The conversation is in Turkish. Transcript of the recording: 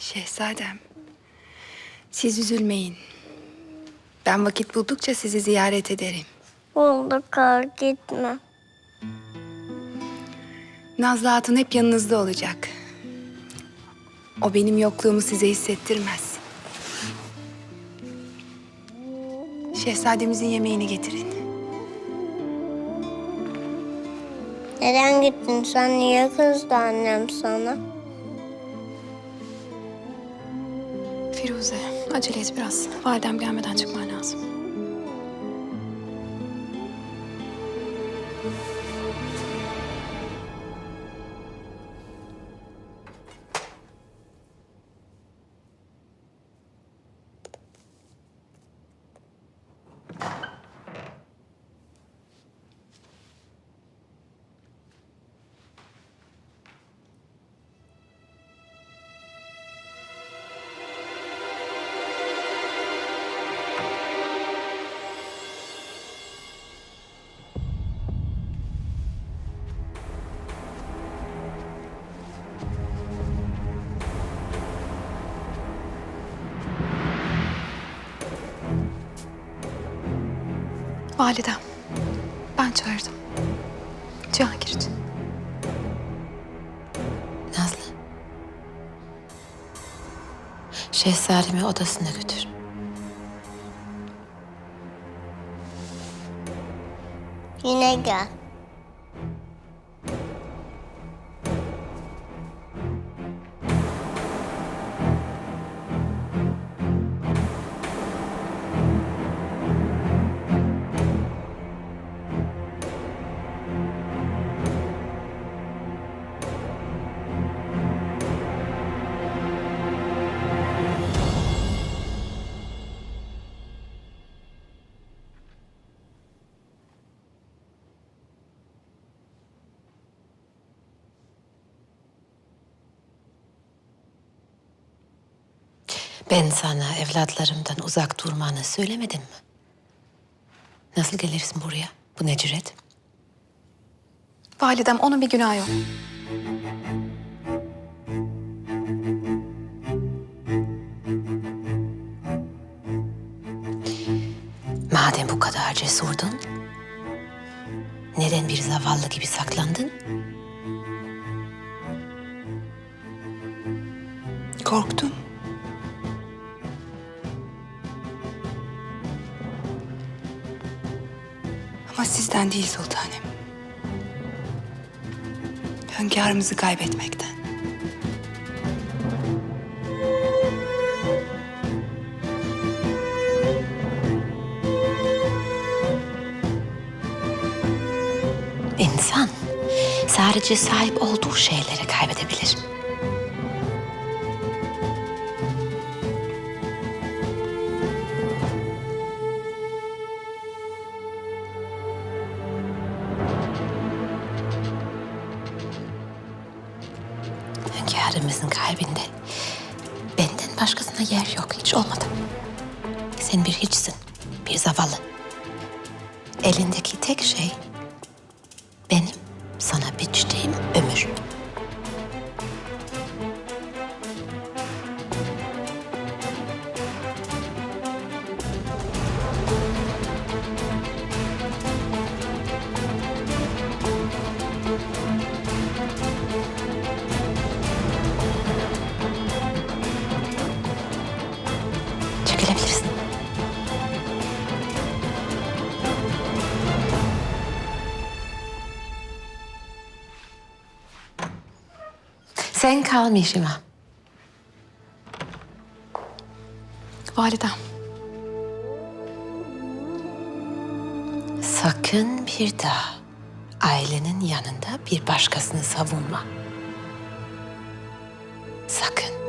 Şehzadem, siz üzülmeyin. Ben vakit buldukça sizi ziyaret ederim. Oldu kal gitme. Nazlı Hatun hep yanınızda olacak. O benim yokluğumu size hissettirmez. Şehzademizin yemeğini getirin. Neden gittin sen? Niye kızdı annem sana? Firuze, acele et biraz. Validem gelmeden çıkman lazım. Validem, ben çağırdım. Cihangir için. Nazlı. Şehzademi odasına götür. Yine gel. Ben sana evlatlarımdan uzak durmanı söylemedim mi? Nasıl gelirsin buraya? Bu ne cüret? Validem, onun bir günahı yok. Madem bu kadar cesurdun, neden bir zavallı gibi saklandın? Korktum. Ama sizden değil sultanım. Hünkârımızı kaybetmekten. İnsan sadece sahip olduğu şeyleri kaybedebilir. Hünkârımızın kalbinde benden başkasına yer yok, hiç olmadı. Sen bir hiçsin, bir zavallı. Elindeki tek şey benim sana biçtiğim Sen kal Mihrimah. Validem. Sakın bir daha ailenin yanında bir başkasını savunma. Sakın.